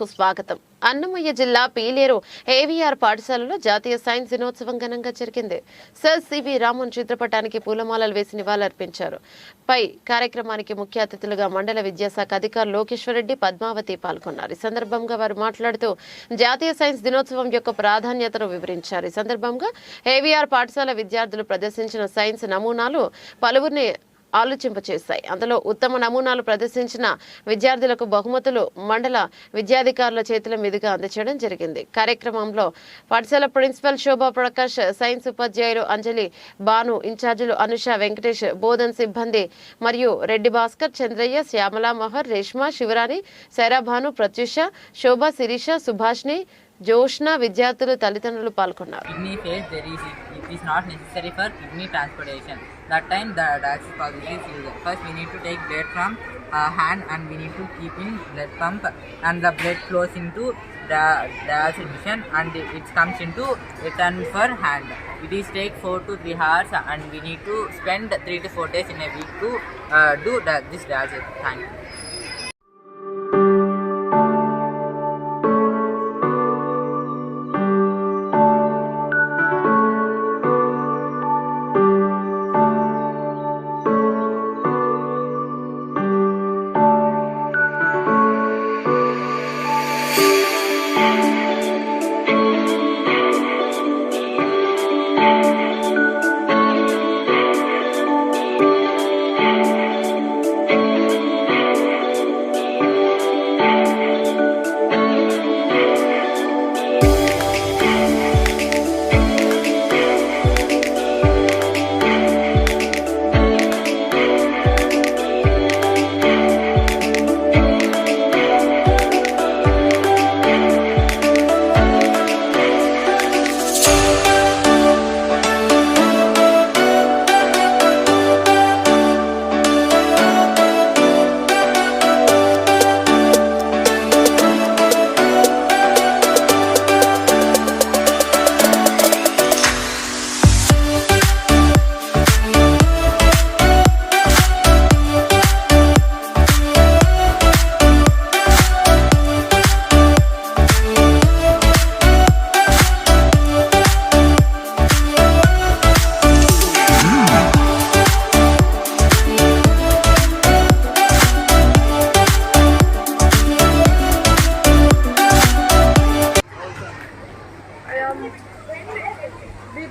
కు స్వాగతం. అన్నమయ్య జిల్లా పీలేరు ఏవీఆర్ పాఠశాలలో జాతీయ సైన్స్ దినోత్సవం ఘనంగా జరిగింది. సర్ సివి రామన్ చిత్రపటానికి పూలమాలలు వేసి నివాళులర్పించారు. పై కార్యక్రమానికి ముఖ్య అతిథులుగా మండల విద్యాశాఖ అధికారి లోకేశ్వరరెడ్డి పద్మావతి పాల్గొన్నారు. ఈ సందర్భంగా వారు మాట్లాడుతూ జాతీయ సైన్స్ దినోత్సవం యొక్క ప్రాధాన్యతను వివరించారు. ఈ సందర్భంగా ఏవీఆర్ పాఠశాల విద్యార్థులు ప్రదర్శించిన సైన్స్ నమూనాలు పలువురిని ఆలోచింపచేశాయి. అందులో ఉత్తమ నమూనాలు ప్రదర్శించిన విద్యార్థులకు బహుమతులు మండల విద్యాధికారుల చేతుల మీదుగా అందచేయడం జరిగింది. కార్యక్రమంలో పాఠశాల ప్రిన్సిపల్ శోభా ప్రకాష్ సైన్స్ ఉపాధ్యాయులు అంజలి భాను ఇన్ఛార్జీలు అనుష వెంకటేష్ బోధన్ సిబ్బంది మరియు రెడ్డి భాస్కర్ చంద్రయ్య శ్యామలా మహర్ రేష్మ శివరాణి శైరాభాను ప్రత్యూష శోభ శిరీష సుభాష్ని జోష్న విద్యార్థులు తల్లిదండ్రులు పాల్గొన్నారు kidney phase there is it is not necessary for kidney transportation that time the dialysis possibility is used first we need to take blood from uh, hand and we need to keep in blood pump and the blood flows into the dialysis machine and it comes into return for hand it is take 4 to 3 hours and we need to spend 3 to 4 days in a week to uh, do the, this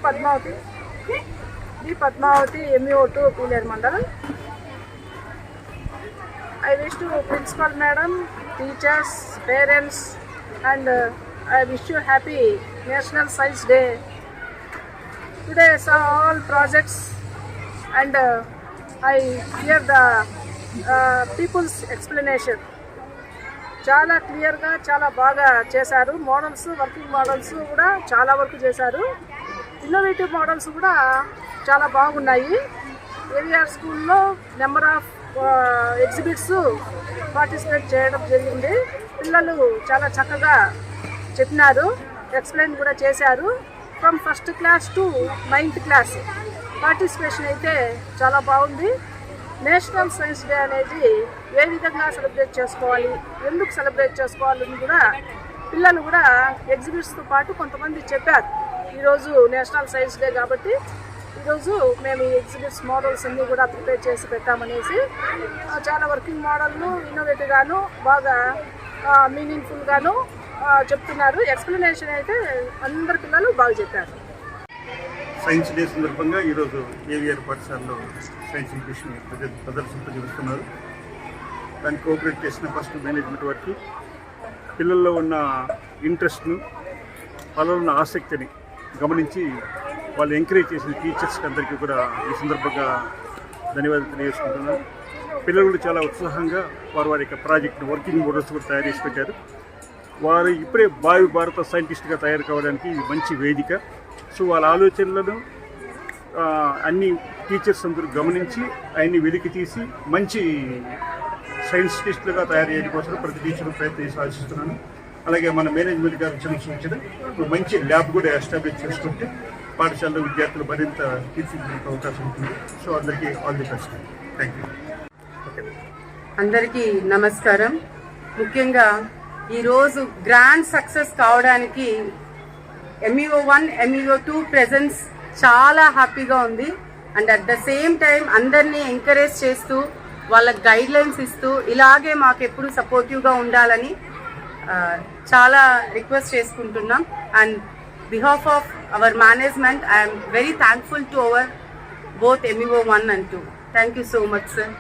Padmavathi. B Padmavathi MEO two Pileru మండలం. I wish to principal madam teachers parents and I wish you happy national science day today saw all projects and I hear the people's explanation చాలా క్లియర్గా చాలా బాగా చేశారు. Models working models కూడా చాలా work చేశారు. Innovative models కూడా చాలా బాగున్నాయి. ఏవిఆర్ స్కూల్లో నెంబర్ ఆఫ్ ఎగ్జిబిట్స్ పార్టిసిపేట్ చేయడం జరిగింది. పిల్లలు చాలా చక్కగా చెప్పినారు ఎక్స్ప్లెయిన్ కూడా చేశారు. From first class to ninth class participation అయితే చాలా బాగుంది. నేషనల్ సైన్స్ డే అనేది ఏ విధంగా సెలబ్రేట్ చేసుకోవాలి ఎందుకు సెలబ్రేట్ చేసుకోవాలని కూడా పిల్లలు కూడా ఎగ్జిబిట్స్తో పాటు కొంతమంది చెప్పారు. ఈరోజు నేషనల్ సైన్స్ డే కాబట్టి ఈరోజు మేము ఈ ఎగ్జిబిట్స్ మోడల్స్ అన్నీ కూడా ప్రిపేర్ చేసి పెట్టామనేసి చాలా వర్కింగ్ మోడల్ను ఇన్నోవేటివ్గాను బాగా మీనింగ్ఫుల్గాను చెప్తున్నారు. ఎక్స్ప్లెనేషన్ అయితే అందరి పిల్లలు బాగా చెప్పారు. సైన్స్ డే సందర్భంగా ఈరోజు ఏవిఆర్ పాఠశాలలో సైన్స్ ఎగ్జిబిషన్ ప్రజ- ప్రదర్శింపజేస్తున్నారు. దాన్ని కోఆపరేట్ చేసిన ఫస్ట్ మేనేజ్మెంట్ వారికి. పిల్లల్లో ఉన్న ఇంట్రెస్ట్ను వాళ్ళలో ఉన్న ఆసక్తిని గమనించి వాళ్ళు ఎంకరేజ్ చేసిన టీచర్స్కి అందరికీ కూడా ఈ సందర్భంగా ధన్యవాదాలు తెలియజేసుకుంటున్నాను పిల్లలు కూడా చాలా ఉత్సాహంగా వారు వారి యొక్క ప్రాజెక్ట్ను వర్కింగ్ మోడల్స్ కూడా తయారు చేసి పెట్టారు. వారు ఇప్పుడే భావి భారత సైంటిస్ట్గా తయారు కావడానికి ఇది మంచి వేదిక. సో వాళ్ళ ఆలోచనలను అన్ని టీచర్స్ అందరూ గమనించి ఆయన్ని వెలికి తీసి మంచి సైంటిస్టులుగా తయారు చేయడం కోసం ప్రతి టీచర్ ప్రయత్నం ఆశిస్తున్నాను అలాగే మన మేనేజ్మెంట్ గారు ఇచ్చిన సూచన మంచి ల్యాబ్ కూడా ఎస్టాబ్లిష్ చేసుకుంటే పాఠశాలలో విద్యార్థులు మరింత తీర్చిదిద్దే అవకాశం ఉంటుంది. సో అందరికీ all the best. Thank you అందరికీ నమస్కారం. ముఖ్యంగా ఈరోజు గ్రాండ్ సక్సెస్ కావడానికి MEO one MEO two presence చాలా హ్యాపీగా ఉంది. And at the same time అందరినీ ఎంకరేజ్ చేస్తూ వాళ్ళకి గైడ్లైన్స్ ఇస్తూ ఇలాగే మాకు ఎప్పుడు సపోర్టివ్గా ఉండాలని చాలా రిక్వెస్ట్ చేసుకుంటున్నాం. And behalf of our management I'm very thankful to our both MEO one and two thank you so much sir